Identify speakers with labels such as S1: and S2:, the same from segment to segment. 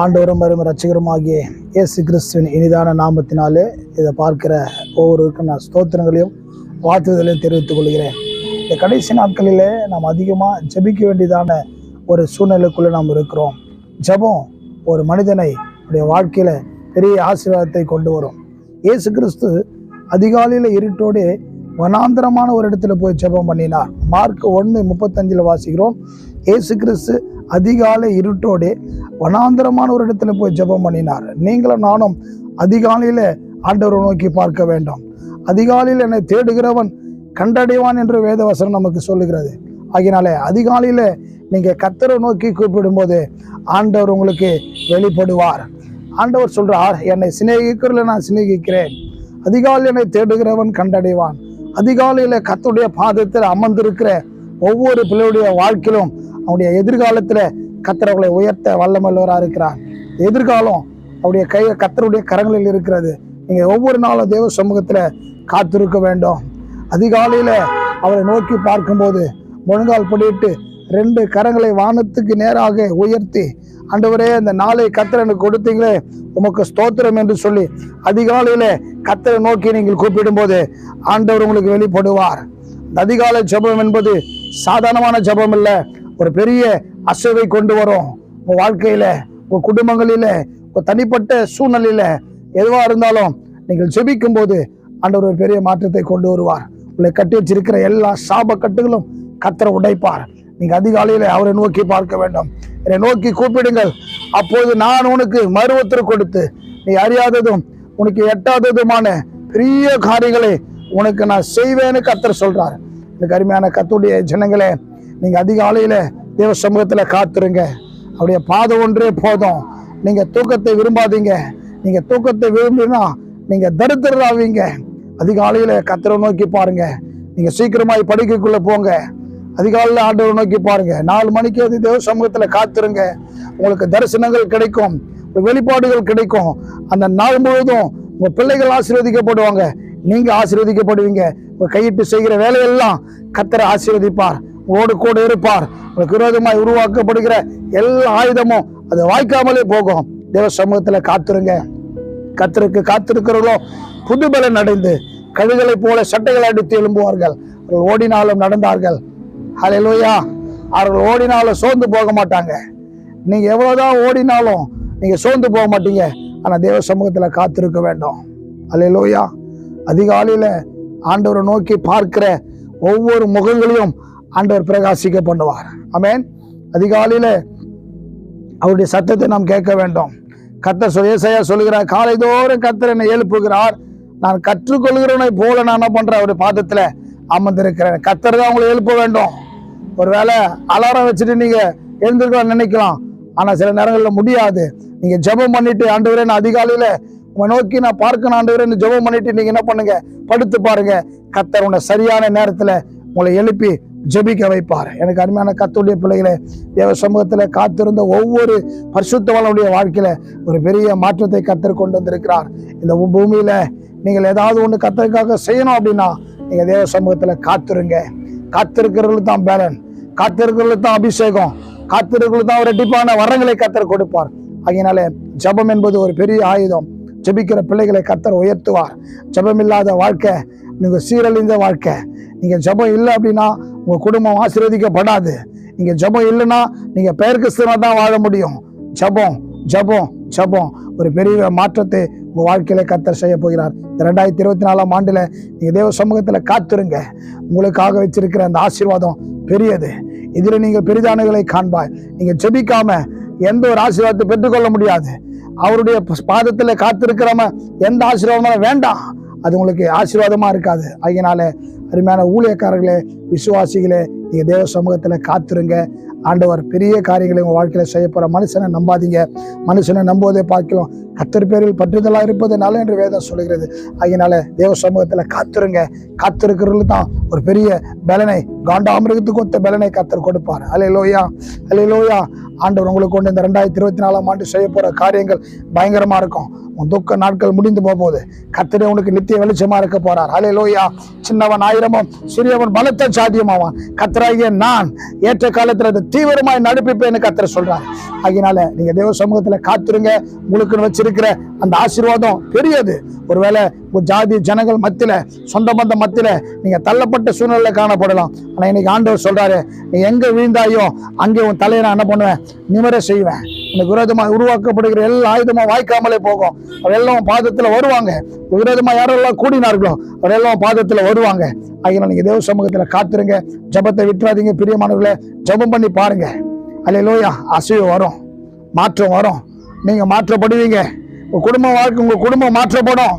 S1: ஆண்டவரும் வரும் ரட்சகருமாகிய இயேசு கிறிஸ்துவின் இனிதான நாமத்தினாலே இதை பார்க்கிற ஒவ்வொருவருக்கும் நான் ஸ்தோத்திரங்களையும் வாழ்த்துதலையும் தெரிவித்துக் கொள்கிறேன். இந்த கடைசி நாட்களிலே நாம் அதிகமாக ஜெபிக்க வேண்டியதான ஒரு சூழ்நிலைக்குள்ளே நாம் இருக்கிறோம். ஜெபம் ஒரு மனிதனை உடைய வாழ்க்கையில் பெரிய ஆசீர்வாதத்தை கொண்டு வரும். இயேசு கிறிஸ்து அதிகாலையில் இருட்டோடு வனாந்தரமான ஒரு இடத்துல போய் ஜெபம் பண்ணினார். மார்க் ஒன்று முப்பத்தஞ்சில் வாசிக்கிறோம். இயேசு கிறிஸ்து அதிகாலை இருட்டோடு வனாந்தரமான ஒரு இடத்துல போய் ஜெபம் பண்ணினார். நீங்களும் நானும் அதிகாலையில் ஆண்டவரை நோக்கி பார்க்க வேண்டும். அதிகாலையில் என்னை தேடுகிறவன் கண்டடைவான் என்று வேதவசனம் நமக்கு சொல்லுகிறது. ஆகினாலே அதிகாலையில் நீங்கள் கத்தரை நோக்கி கூப்பிடும்போது ஆண்டவர் உங்களுக்கு வெளிப்படுவார். ஆண்டவர் சொல்கிறார் என்னை சிநேகிக்கிறதுல நான் சிநேகிக்கிறேன். அதிகாலையில் என்னை தேடுகிறவன் கண்டடைவான். அதிகாலையில் கத்துடைய பாதத்தில் அமர்ந்திருக்கிற ஒவ்வொரு பிள்ளையுடைய வாழ்க்கையிலும் அவனுடைய எதிர்காலத்தில் கத்தரவர்களை உயர்த்த வல்லமல்லவராக இருக்கிறார். எதிர்காலம் அவருடைய கை கத்தருடைய கரங்களில் இருக்கிறது. நீங்கள் ஒவ்வொரு நாளும் தேவ சமூகத்தில் காத்திருக்க வேண்டும். அதிகாலையில் அவரை நோக்கி பார்க்கும்போது முழங்கால் படிட்டு ரெண்டு கரங்களை வானத்துக்கு நேராக உயர்த்தி அண்டவரே அந்த நாளை கத்திர எனக்கு கொடுத்தீங்களே உமக்கு ஸ்தோத்திரம் என்று சொல்லி அதிகாலையில் கத்தரை நோக்கி நீங்கள் கூப்பிடும்போது ஆண்டவர் உங்களுக்கு வெளிப்படுவார். அதிகாலை ஜபம் என்பது சாதாரணமான ஜபம் இல்ல ஒரு பெரிய அசைவை கொண்டு வரும். உன் வாழ்க்கையில உன் குடும்பங்களில உங்க தனிப்பட்ட சூழ்நிலையில எதுவா இருந்தாலும் நீங்கள் ஜெபிக்கும் போது ஆண்டவர் ஒரு பெரிய மாற்றத்தை கொண்டு வருவார். உங்களை கட்டி வச்சிருக்கிற எல்லா சாப கட்டுகளும் கத்தரை உடைப்பார். நீங்க அதிகாலையில அவரை நோக்கி பார்க்க வேண்டும். என்னை நோக்கி கூப்பிடுங்கள். அப்போது நான் உனக்கு மருவத்திற்கு கொடுத்து நீ அறியாததும் உனக்கு எட்டாததுமான பெரிய காரியங்களை உனக்கு நான் செய்வேன்னு கத்தர் சொல்கிறார் இந்த கருமையான கத்துடைய ஜனங்களே நீங்கள் அதிகாலையில் தேவ சமூகத்தில் காத்துருங்க. அவருடைய பாதை ஒன்றே போதும். நீங்கள் தூக்கத்தை விரும்பாதீங்க. நீங்கள் தூக்கத்தை விரும்பினா நீங்கள் தரித்திரராவீங்க. அதிகாலையில் கத்தரை நோக்கி பாருங்கள் நீங்கள் சீக்கிரமாய் படுக்கைக்குள்ளே போங்க. அதிகாலையில் ஆண்டவரை நோக்கி பாருங்கள் நாலு மணிக்கு வந்து தேவ சமூகத்தில் காத்துருங்க. உங்களுக்கு தரிசனங்கள் கிடைக்கும். வெளிப்பாடுகள் கிடைக்கும். அந்த நாள் முழுவதும் உங்கள் பிள்ளைகள் ஆசீர்வதிக்கப்படுவாங்க. நீங்க ஆசீர்வதிக்கப்படுவீங்க. உங்க கையிட்டு செய்கிற வேலையெல்லாம் கத்தரை ஆசீர்வதிப்பார். ஓடு கூட இருப்பார். உங்களுக்கு விரோதமாய் உருவாக்கப்படுகிற எல்லா ஆயுதமும் அது வாய்க்காமலே போகும். தேவ சமூகத்துல காத்துருங்க. கத்தருக்கு காத்திருக்கிறவர்களும் புதுபலன் அடைந்து கழுகளை போல சட்டைகளை அடித்து எழும்புவார்கள். அவர்கள் ஓடினாலும் நடந்தார்கள். ஹalleluya அவர்கள் ஓடினாலும் சோர்ந்து போக மாட்டாங்க. நீங்க எவ்வளவுதான் ஓடினாலும் நீங்க சோர்ந்து போக மாட்டீங்க. ஆனா தேவ சமூகத்துல காத்திருக்க வேண்டும். அலையிலோயா அதிகாலையில் ஆண்டவரை நோக்கி பார்க்கிற ஒவ்வொரு முகங்களையும் ஆண்டவர் பிரகாசிக்க பண்ணுவார். அமேன் அதிகாலையில் அவருடைய சத்தத்தை நாம் கேட்க வேண்டும். கத்தர் சுயசையா ஏசாயா சொல்லுகிறார் காலைதோறும் கத்தர் என்னை எழுப்புகிறார். நான் கற்றுக்கொள்கிறவனை போல நான் என்ன பண்ணுறேன் அவருடைய பாதத்தில் அமர்ந்திருக்கிறேன். கத்தர் தான் உங்களை எழுப்ப வேண்டும். ஒருவேளை அலாரம் வச்சுட்டு நீங்கள் எழுந்திருக்கலாம் நினைக்கலாம். ஆனால் சில நேரங்களில் முடியாது. நீங்கள் ஜெபம் பண்ணிட்டு ஆண்டு நான் அதிகாலையில் நோக்கி நான் பார்க்கணும் ஆண்டவரே ஜெபம் பண்ணிட்டு நீங்க என்ன பண்ணுங்க? படுத்து பாருங்க. கத்தர் உன்னை சரியான நேரத்துல உங்களை எழுப்பி ஜெபிக்க வைப்பார். எனக்கு அருமையான கத்துடைய பிள்ளைகளை தேவ சமூகத்தில் காத்திருந்த ஒவ்வொரு பரிசுத்தவனுடைய வாழ்க்கையில ஒரு பெரிய மாற்றத்தை கத்தர் கொண்டு வந்திருக்கிறார். இந்த பூமியில் பூமியில நீங்கள் ஏதாவது ஒன்று கத்தருக்காக செய்யணும் அப்படின்னா நீங்கள் தேவ சமூகத்தில் காத்திருங்க. காத்திருக்கிறவர்களுக்கு தான் பேலன். காத்திருக்கிறவர்களுக்கு தான் அபிஷேகம். காத்திருக்கிறவர்களுக்கு தான் ஒரு ரெட்டிப்பான வரங்களை கத்தர் கொடுப்பார். அதனால ஜெபம் என்பது ஒரு பெரிய ஆயுதம். ஜெபிக்கிற பிள்ளைகளை கத்தர் உயர்த்துவார். ஜெபம் இல்லாத வாழ்க்கை நீங்கள் சீரழிந்த வாழ்க்கை. நீங்கள் ஜெபம் இல்லை அப்படின்னா உங்கள் குடும்பம் ஆசீர்வதிக்கப்படாது. நீங்கள் ஜெபம் இல்லைன்னா நீங்கள் பெயர் கிறிஸ்தவனா தான் வாழ முடியும். ஜெபம் ஜெபம் ஜெபம். ஒரு பெரிய மாற்றத்தை உங்கள் வாழ்க்கையில கத்தர் செய்ய போகிறார். இந்த ரெண்டாயிரத்தி இருபத்தி நாலாம் ஆண்டில் நீங்கள் தேவ சமூகத்தில் காத்திருங்க. உங்களுக்காக வச்சிருக்கிற அந்த ஆசீர்வாதம் பெரியது. இதில் நீங்கள் பெரிதானுகளை காண்பாய். நீங்கள் ஜெபிக்காம எந்த ஒரு ஆசீர்வாதத்தை பெற்றுக்கொள்ள முடியாது. அவருடைய பாதத்தில் காத்திருக்கிறவன் எந்த ஆசீர்வாதமும் வேண்டாம். அது உங்களுக்கு ஆசீர்வாதமாக இருக்காது. அதனால அருமையான ஊழியக்காரர்களே விசுவாசிகளே நீங்கள் தேவ சமூகத்தில் காத்திருங்க. ஆண்டவர் பெரிய காரியங்களை உங்கள் வாழ்க்கையில் செய்ய போகிற மனுஷனை நம்பாதீங்க. மனுஷனை நம்புவதை பார்க்கலாம். கத்தர் பேரில் பற்றுதலா இருப்பது நல்ல என்று வேதம் சொல்கிறது அதனால தேவ சமூகத்தில் காத்திருங்க. காத்திருக்கிறது தான் ஒரு பெரிய பலனை காண்டாமிருகத்துக்கு ஒத்த பலனை கத்தர் கொடுப்பார். அலே லோயா அலே லோயா ஆண்டவர் உங்களுக்கு கொண்டு இந்த ரெண்டாயிரத்தி இருபத்தி நாலாம் ஆண்டு செய்ய போகிற காரியங்கள் பயங்கரமா இருக்கும். உன் துக்க நாட்கள் முடிந்து போகும்போது கத்திரே உனக்கு நித்திய வெளிச்சமா இருக்க போகிறார் அலே லோயா சின்னவன் ஆயிரமும் சிறியவன் பலத்த சாத்தியமாவான். கத்திராகிய நான் ஏற்ற காலத்தில் அதை தீவிரமாய் நடிப்பிப்பேன்னு கத்திர சொல்கிறார் அதனால நீங்க தேவ சமூகத்தில் காத்துருங்க. உங்களுக்கு இருக்கிற அந்த ஆசீர்வாதம் பெரியது. ஒருவேளை உங்க ஜாதி ஜனங்கள் மத்தியில் சொந்த பந்த மத்தியில் நீங்கள் தள்ளப்பட்ட சூழ்நிலையில் காணப்படலாம். ஆனால் இன்னைக்கு ஆண்டவர் சொல்கிறாரு நீ எங்கே விழுந்தாயோ அங்கே உன் தலையை நான் என்ன பண்ணுவேன்? நிமிர செய்வேன். உனக்கு விரோதமாக உருவாக்கப்படுகிற எல்லா ஆயுதமும் வாய்க்காமலே போகும். அவரெல்லாம் பாதத்தில் வருவாங்க. விரோதமாக யாரெல்லாம் கூடினார்களோ அவரெல்லாம் பாதத்தில் வருவாங்க. ஆகிய நீங்கள் தேவ சமூகத்தில் காத்துருங்க. ஜபத்தை விட்டுறாதீங்க பிரியமானவர்களை. ஜெபம் பண்ணி பாருங்க. அல்லையிலோயா அசைவு வரும். மாற்றம் வரும். நீங்கள் மாற்றப்படுவீங்க. உங்கள் குடும்ப வாழ்க்கை உங்கள் குடும்பம் மாற்றப்படும்.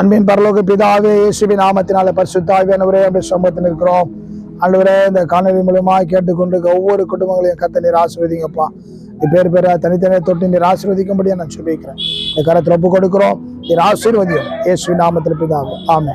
S1: அன்பின் பரலோக பிதாவே இயேசுபி நாமத்தினால பரிசுத்தாவியானவரே அப்படி சம்பவத்தில் இருக்கிறோம் அன்றுவரே இந்த காணொலி மூலமாக கேட்டுக்கொண்டிருக்க ஒவ்வொரு குடும்பங்களையும் கத்த நீர் ஆசிர்வதிங்கப்பா. நீ பேர் பேரா தனித்தனியாக தொட்டு நீர் ஆசீர்வதிக்கும்படியாக நான் சொல்லிக்கிறேன் இந்த கரத்தில் ஒப்பு கொடுக்குறோம் நீர் ஆசீர்வதியும். இயேசுவின் நாமத்தில் பிதாவே. ஆமாம்